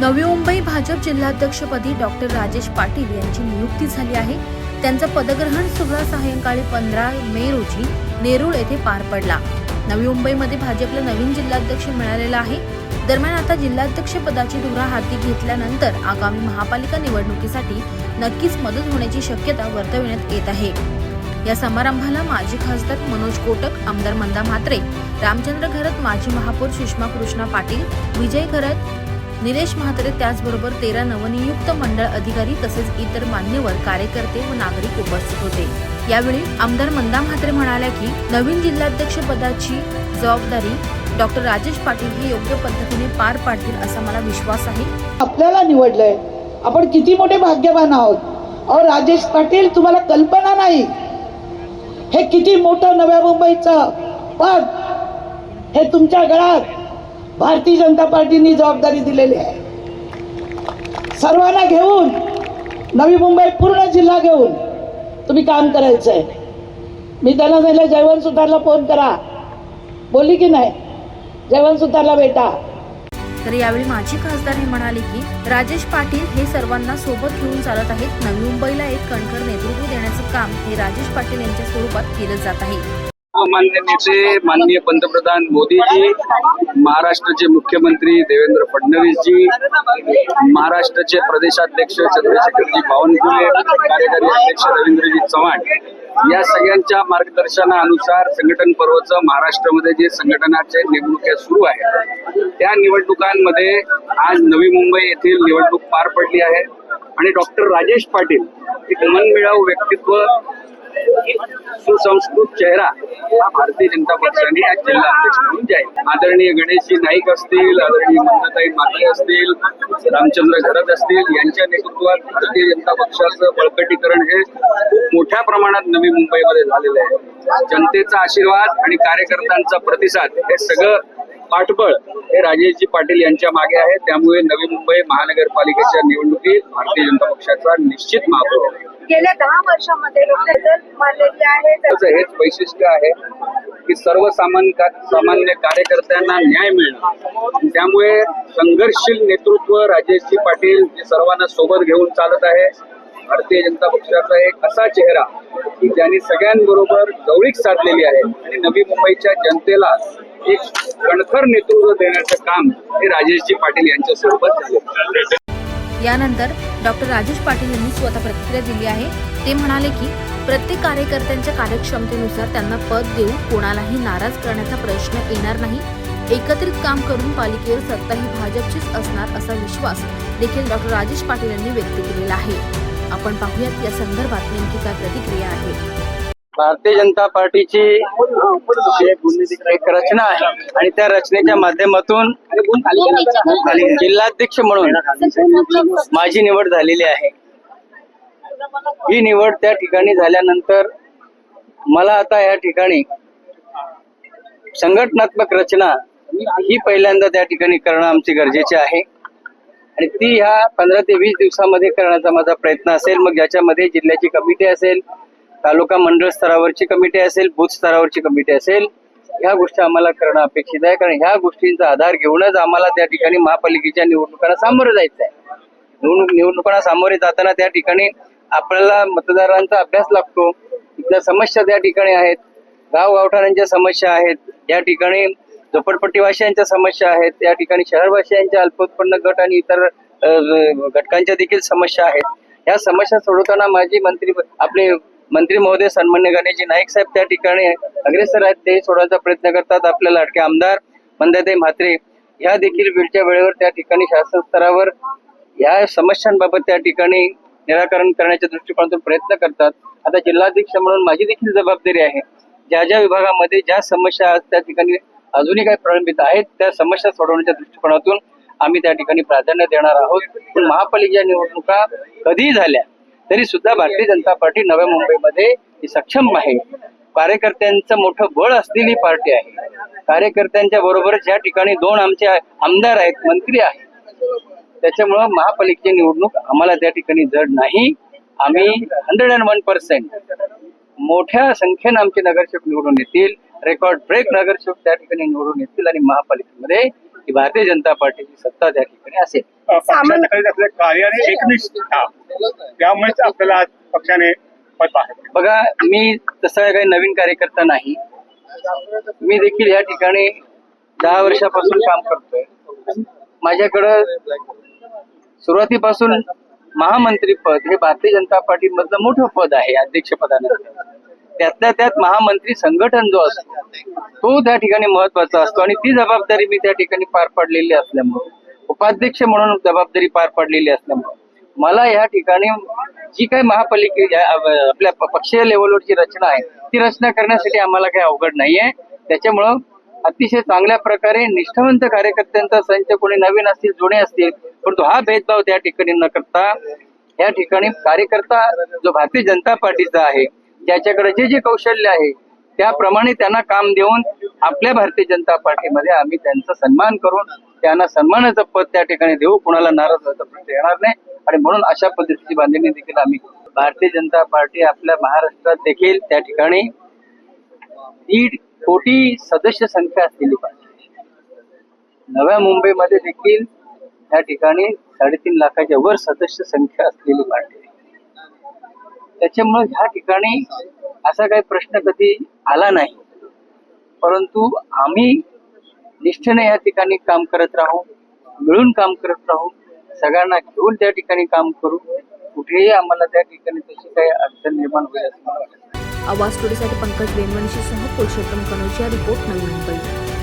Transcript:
नवी मुंबई भाजप जिल्हाध्यक्षपदी डॉक्टर राजेश पाटील यांची नियुक्ती झाली आहे. त्यांचा पदग्रहण सोहळा सायंकाळी पंधरा मे रोजी नेरूळ येथे पार पडला. नवी मुंबईमध्ये भाजपला नवीन जिल्हाध्यक्ष मिळालेला आहे. दरम्यान आता जिल्हाध्यक्ष पदाची धुरा हाती घेतल्यानंतर आगामी महापालिका निवडणुकीसाठी नक्कीच मदत होण्याची शक्यता वर्तविण्यात येत आहे. या समारंभाला माजी खासदार मनोज कोटक आमदार मंदा म्हात्रे रामचंद्र घरत माजी महापौर सुषमा कृष्णा पाटील विजय घरत निलेश म्हात्रे त्याचबरोबर तेरा नवनियुक्त मंडळ अधिकारी तसेच इतर मान्यवर कार्यकर्ते व नागरिक उपस्थित होते. यावेळी आमदार मंदा म्हात्रे म्हणाल्या की नवीन जिल्हाध्यक्ष पदाची जबाबदारी डॉक्टर राजेश पाटील हे योग्य पद्धतीने पार पाडतील असा मला विश्वास आहे. आपल्याला निवडलंय. आपण किती मोठे भाग्यवान आहोत. अहो राजेश पाटील तुम्हाला कल्पना नाही. हे किती मोठं नव्या मुंबईचं. पद हे तुमच्या गळ्यात. भारतीय जनता पार्टीने जबाबदारी दिलेली आहे. सर्वांना घेऊन नवी मुंबई पूर्ण जिल्हा घेऊन तुम्ही काम करायचं आहे मी त्यांना सांगितलं जयवंत सुतारला फोन करा. बोलली की नाही? जयवंत सुतारला भेटा. तर यावेळी माजी खासदार हे म्हणाले की राजेश पाटील हे सर्वांना सोबत घेऊन चालत आहेत. नवी मुंबईला एक कणखर नेतृत्व देण्याचं काम हे राजेश पाटील यांच्या स्वरूपात केलं जात आहे. मान्य नेते माननीय पंतप्रधान मोदीजी महाराष्ट्राचे मुख्यमंत्री देवेंद्र फडणवीसजी महाराष्ट्राचे प्रदेशाध्यक्ष चंद्रशेखरजी बावनकुळे कार्यकारी अध्यक्ष रवींद्रजी चव्हाण. या सगळ्यांच्या मार्गदर्शनानुसार संघटन पर्वचं महाराष्ट्रामध्ये जे संघटनाचे निवडणुका सुरू आहेत त्या निवडणुकांमध्ये आज नवी मुंबई येथील निवडणूक पार पडली आहे. आणि डॉक्टर राजेश पाटील एक मनमिळाऊ व्यक्तित्व सुसंस्कृत चेहरा हा भारतीय जनता पक्षाने आज जिल्हा अध्यक्ष म्हणून जाईल आदरणीय गणेशजी नाईक असतील आदरणीय मंदाताई मात्रे असतील रामचंद्र घरत असतील यांच्या नेतृत्वात भारतीय जनता पक्षाचं बळकटीकरण हे खूप मोठ्या प्रमाणात नवी मुंबईमध्ये झालेलं आहे. जनतेचा आशीर्वाद आणि कार्यकर्त्यांचा प्रतिसाद हे सगळं पाठबळ हे राजेशजी पाटील यांच्या मागे आहे. त्यामुळे नवी मुंबई महानगरपालिकेच्या निवडणुकीत भारतीय जनता पक्षाचा निश्चित महापौर आहे. गेल्या दहा वर्षामध्ये हेच वैशिष्ट्य आहे की सर्वसामान्य सामान्य कार्यकर्त्यांना न्याय मिळणं त्यामुळे संघर्षशील नेतृत्व राजेशजी पाटील जे सर्वांना सोबत घेऊन चालत आहे. भारतीय जनता पक्षाचा एक असा चेहरा की ज्यांनी सगळ्यांबरोबर जवळीक साधलेली आहे. आणि नवी मुंबईच्या जनतेला एक कणखर नेतृत्व देण्याचं काम हे राजेशजी पाटील यांच्या सोबत यानंतर डॉक्टर राजेश पाटील यांनी स्वतः प्रतिक्रिया दिली आहे. ते म्हणाले की प्रत्येक कार्यकर्त्यांच्या कार्यक्षमतेनुसार त्यांना पद देऊन कोणालाही नाराज करण्याचा प्रश्न येणार नाही. एकत्रित काम करून पालिकेवर सत्ता ही भाजपचीच असणार असा विश्वास देखील डॉक्टर राजेश पाटील यांनी व्यक्त केलेला आहे. आपण पाहूयात या संदर्भात नेमकी काय प्रतिक्रिया आहे. भारतीय जनता पार्टीची एक रचना आहे आणि त्या रचनेच्या माध्यमातून जिल्हाध्यक्ष म्हणून माझी निवड झालेली आहे. ही निवड त्या ठिकाणी झाल्यानंतर मला आता या ठिकाणी संघटनात्मक रचना ही पहिल्यांदा त्या ठिकाणी करणं आमची गरजेचे आहे. आणि ती ह्या पंधरा ते वीस दिवसामध्ये करण्याचा माझा प्रयत्न असेल. मग ज्याच्यामध्ये जिल्ह्याची कमिटी असेल तालुका मंडळ स्तरावरची कमिटी असेल बूथ स्तरावरची कमिटी असेल ह्या गोष्टी आम्हाला करणं अपेक्षित आहे. कारण ह्या गोष्टींचा आधार घेऊनच आम्हाला त्या ठिकाणी महापालिकेच्या निवडणुकांना सामोरं जायचं आहे. निवडणूक निवडणुकांना सामोरे जाताना त्या ठिकाणी आपल्याला मतदारांचा अभ्यास लागतो. इथल्या समस्या त्या ठिकाणी आहेत. गाव गावगावठाणांच्या समस्या आहेत. या ठिकाणी झोपडपट्टीवासियांच्या समस्या आहेत. त्या ठिकाणी शहरवासियांच्या अल्पोत्पन्न गट आणि इतर घटकांच्या देखील समस्या आहेत. या समस्या सोडवताना माझी मंत्री आपले मंत्री महोदय सन्मान्य गणेशजी नाईक साहेब त्या ठिकाणी अग्रेसर आहेत. ते सोडवायचा प्रयत्न करतात आपल्या लाडके आमदार मंदाताई म्हात्रे. ह्या देखील वेळच्या वेळेवर त्या ठिकाणी शासन स्तरावर या समस्यांबाबत त्या ठिकाणी निराकरण करण्याच्या दृष्टिकोनातून प्रयत्न करतात. आता जिल्हाध्यक्ष म्हणून माझी देखील जबाबदारी आहे. ज्या ज्या विभागामध्ये ज्या समस्या आहेत त्या ठिकाणी अजूनही काही प्रलंबित आहेत त्या समस्या सोडवण्याच्या दृष्टिकोनातून आम्ही त्या ठिकाणी प्राधान्य देणार आहोत. पण महापालिका निवडणुका कधीही झाल्या तरी सुद्धा भारतीय जनता पार्टी नव्या मुंबईमध्ये ही सक्षम आहे. कार्यकर्त्यांचं मोठं बळ असलेली पार्टी आहे. कार्यकर्त्यांच्या बरोबर ज्या ठिकाणी दोन आमचे आमदार आहेत मंत्री आहेत त्याच्यामुळं महापालिकेची निवडणूक आम्हाला त्या ठिकाणी जड नाही. आम्ही हंड्रेड अँड वन पर्सेंट मोठ्या संख्येनं आमचे नगरसेवक निवडून येतील. रेकॉर्ड ब्रेक नगरसेवक त्या ठिकाणी निवडून येतील आणि महापालिकेमध्ये की भारतीय जनता पार्टीची सत्ता त्या ठिकाणी असेल. सामान्य- असले कार्य आणि एकनिष्ठता त्यामुळेच आपल्याला आज पक्षाने बघा मी तसा काही नवीन कार्यकर्ता नाही. मी देखील या ठिकाणी दहा वर्षापासून काम करतोय. माझ्याकडं सुरुवातीपासून महामंत्री पद हे भारतीय जनता पार्टी मधलं मोठं पद आहे अध्यक्ष पदानंतर त्यातल्या त्यात महामंत्री संघटन जो असतो तो त्या ठिकाणी महत्त्वाचा असतो आणि ती जबाबदारी मी त्या ठिकाणी पार पाडलेली असल्यामुळे उपाध्यक्ष म्हणून जबाबदारी पार पाडलेली असल्यामुळे मला या ठिकाणी जी काही महापालिके आपल्या पक्षीय लेवलवरची रचना आहे ती रचना करण्यासाठी आम्हाला काही अवघड नाहीये. त्याच्यामुळं अतिशय चांगल्या प्रकारे निष्ठावंत कार्यकर्त्यांचा संच कोणी नवीन असतील जुने असतील परंतु हा भेदभाव त्या ठिकाणी न करता या ठिकाणी कार्यकर्ता जो भारतीय जनता पार्टीचा आहे ज्याच्याकडे जे जे कौशल्य आहे त्याप्रमाणे त्यांना काम देऊन आपल्या भारतीय जनता पार्टीमध्ये आम्ही त्यांचा सन्मान करून त्यांना सन्मानाचं पद त्या ठिकाणी देऊ. कुणाला नाराज व्हायचा प्रश्न येणार नाही. आणि म्हणून अशा पद्धतीची बांधणी देखील आम्ही भारतीय जनता पार्टी आपल्या महाराष्ट्रात देखील त्या ठिकाणी दीड कोटी सदस्य संख्या असलेली पाहिजे. नव्या मुंबईमध्ये देखील त्या ठिकाणी साडेतीन लाखाच्या वर सदस्य संख्या असलेली पार्टी त्याच्यामुळे ह्या ठिकाणी असा काही प्रश्न कधी आला नाही. परंतु आम्ही निष्ठेने या ठिकाणी काम करत राहू मिळून काम करत राहू सगळ्यांना घेऊन त्या ठिकाणी काम करू कुठेही आम्हाला त्या ठिकाणी तशी काही अडचण निर्माण होईल असं मला आवाज स्टोरीसाठी पंकज बेनवणशीसह पुरुषोत्तम कनोजिया रिपोर्ट नवी मुंबई.